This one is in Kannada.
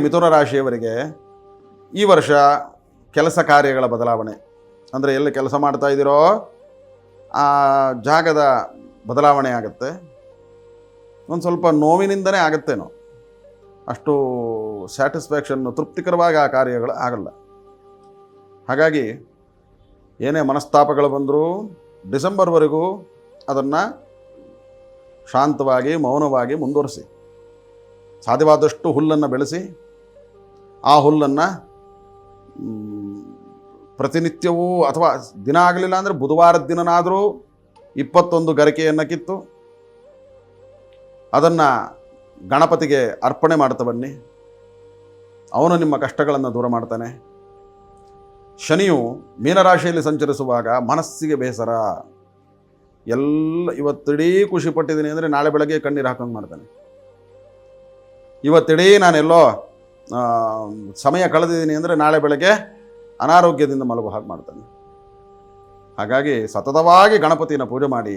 ಮಿಥುನ ರಾಶಿಯವರಿಗೆ ಈ ವರ್ಷ ಕೆಲಸ ಕಾರ್ಯಗಳ ಬದಲಾವಣೆ. ಅಂದರೆ ಎಲ್ಲಿ ಕೆಲಸ ಮಾಡ್ತಾ ಇದ್ದೀರೋ ಆ ಜಾಗದ ಬದಲಾವಣೆ ಆಗುತ್ತೆ. ಒಂದು ಸ್ವಲ್ಪ ನೋವಿನಿಂದನೇ ಆಗುತ್ತೇನೋ. ಅಷ್ಟು ಸ್ಯಾಟಿಸ್ಫ್ಯಾಕ್ಷನ್ನು ತೃಪ್ತಿಕರವಾಗಿ ಆ ಕಾರ್ಯಗಳು ಆಗಲ್ಲ. ಹಾಗಾಗಿ ಏನೇ ಮನಸ್ತಾಪಗಳು ಬಂದರೂ ಡಿಸೆಂಬರ್ವರೆಗೂ ಅದನ್ನು ಶಾಂತವಾಗಿ, ಮೌನವಾಗಿ ಮುಂದುವರಿಸಿ. ಸಾಧ್ಯವಾದಷ್ಟು ಹುಲ್ಲನ್ನು ಬೆಳೆಸಿ ಆ ಹುಲ್ಲನ್ನು ಪ್ರತಿನಿತ್ಯವೂ ಅಥವಾ ದಿನ ಆಗಲಿಲ್ಲ ಅಂದರೆ ಬುಧವಾರದ ದಿನನಾದರೂ ಇಪ್ಪತ್ತೊಂದು ಗರಿಕೆಯನ್ನು ಕಿತ್ತು, ಅದನ್ನು ಗಣಪತಿಗೆ ಅರ್ಪಣೆ ಮಾಡ್ತಾ ಬನ್ನಿ. ಅವನು ನಿಮ್ಮ ಕಷ್ಟಗಳನ್ನು ದೂರ ಮಾಡ್ತಾನೆ. ಶನಿಯು ಮೀನರಾಶಿಯಲ್ಲಿ ಸಂಚರಿಸುವಾಗ ಮನಸ್ಸಿಗೆ ಬೇಸರ. ಎಲ್ಲ ಇವತ್ತಿಡೀ ಖುಷಿ ಪಟ್ಟಿದ್ದೀನಿ ಅಂದರೆ ನಾಳೆ ಬೆಳಗ್ಗೆ ಕಣ್ಣೀರು ಹಾಕೊಂಡು ಮಾಡ್ತಾನೆ. ಇವತ್ತಿಡೀ ನಾನೆಲ್ಲೋ ಸಮಯ ಕಳೆದಿದ್ದೀನಿ ಅಂದರೆ ನಾಳೆ ಬೆಳಗ್ಗೆ ಅನಾರೋಗ್ಯದಿಂದ ಮಲಗುವ ಹಾಗೆ ಮಾಡ್ತಾನೆ. ಹಾಗಾಗಿ ಸತತವಾಗಿ ಗಣಪತಿನ ಪೂಜೆ ಮಾಡಿ